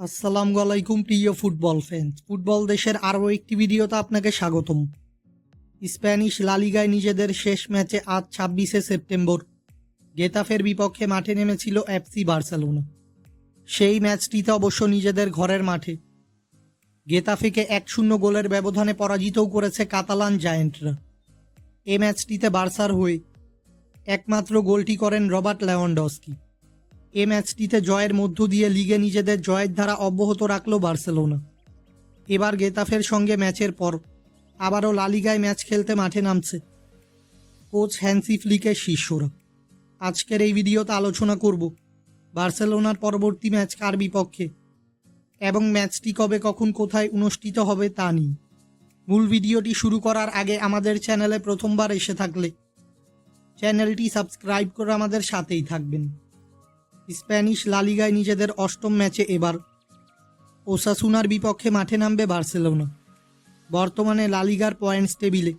আসসালামু আলাইকুম, প্রিয় ফুটবল ফ্যান্স ফুটবল দেশের আরও একটি ভিডিওতে আপনাকে স্বাগতম। স্প্যানিশ লালিগায় নিজেদের শেষ ম্যাচে আজ ছাব্বিশে সেপ্টেম্বর। গেতাফের বিপক্ষে মাঠে নেমেছিল এফসি বার্সেলোনা। সেই ম্যাচটিতে অবশ্য নিজেদের ঘরের মাঠে। গেতাফেকে এক শূন্য গোলের ব্যবধানে পরাজিতও করেছে কাতালান জায়েন্টরা। এ ম্যাচটিতে বার্সার হয়ে একমাত্র গোলটি করেন রবার্ট লেওয়ান্ডস্কি। এ ম্যাচটিতে জয়ের মধ্য দিয়ে লিগে নিজেদের জয়ের ধারা অব্যাহত রাখল বার্সেলোনা। এবার গেতাফের সঙ্গে ম্যাচের পর আবারও লালিগায় ম্যাচ খেলতে মাঠে নামছে কোচ হ্যান্সি ফ্লিকের শিষ্যরা। আজকের এই ভিডিওতে আলোচনা করব বার্সেলোনার পরবর্তী ম্যাচ কার বিপক্ষে এবং ম্যাচটি কবে কখন কোথায় অনুষ্ঠিত হবে তা নিয়ে। মূল ভিডিওটি শুরু করার আগে আমাদের চ্যানেলে প্রথমবার এসে থাকলে চ্যানেলটি সাবস্ক্রাইব করে আমাদের সাথেই থাকবেন। স্প্যানিশ লালিগায় নিজেদের অষ্টম ম্যাচে এবার। ওসাসুনার বিপক্ষে মাঠে নামবে বার্সেলোনা। বর্তমানে লালিগার পয়েন্টস টেবিলে।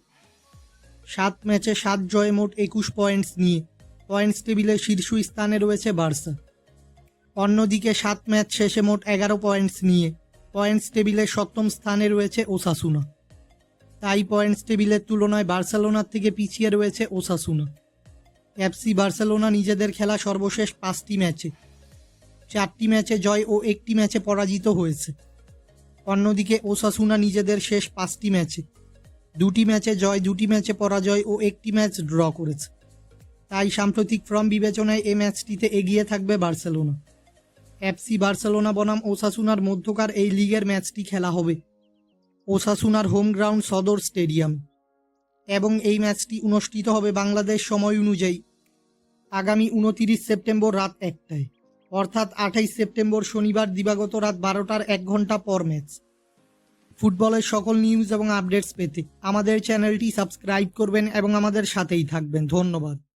সাত ম্যাচে সাত জয়ে মোট একুশ পয়েন্টস নিয়ে। পয়েন্টস টেবিলে শীর্ষ স্থানে রয়েছে বার্সা। অন্যদিকে সাত ম্যাচ শেষে মোট এগারো পয়েন্টস নিয়ে। পয়েন্টস টেবিলে সপ্তম স্থানে রয়েছে ওসাসুনা। তাই পয়েন্টস টেবিলের তুলনায় বার্সেলোনার থেকে পিছিয়ে রয়েছে ওসাসুনা। এফসি বার্সেলোনা নিজেদের খেলা সর্বশেষ পাঁচটি ম্যাচে। চারটি ম্যাচে জয় ও একটি ম্যাচে পরাজিত হয়েছে। অন্যদিকে ওসাসুনা নিজেদের শেষ পাঁচটি ম্যাচে। দুটি ম্যাচে জয়, দুটি ম্যাচে পরাজয় ও একটি ম্যাচ ড্র করেছে। তাই সাম্প্রতিক ফর্ম বিবেচনায় এই ম্যাচটিতে এগিয়ে থাকবে বার্সেলোনা। এফসি বার্সেলোনা বনাম ওসাসুনার মধ্যকার এই লিগের ম্যাচটি খেলা হবে। ওসাসুনার হোম গ্রাউন্ড সদর স্টেডিয়াম। এবং এই ম্যাচটি অনুষ্ঠিত হবে বাংলাদেশ সময় অনুযায়ী, আগামী উনতিরিশ সেপ্টেম্বর রাত একটায়, অর্থাৎ আঠাইশ সেপ্টেম্বর শনিবার দিবাগত রাত বারোটার এক ঘণ্টা পর ম্যাচ। ফুটবলের সকল নিউজ এবং আপডেটস পেতে আমাদের চ্যানেলটি সাবস্ক্রাইব করবেন এবং আমাদের সাথেই থাকবেন। ধন্যবাদ।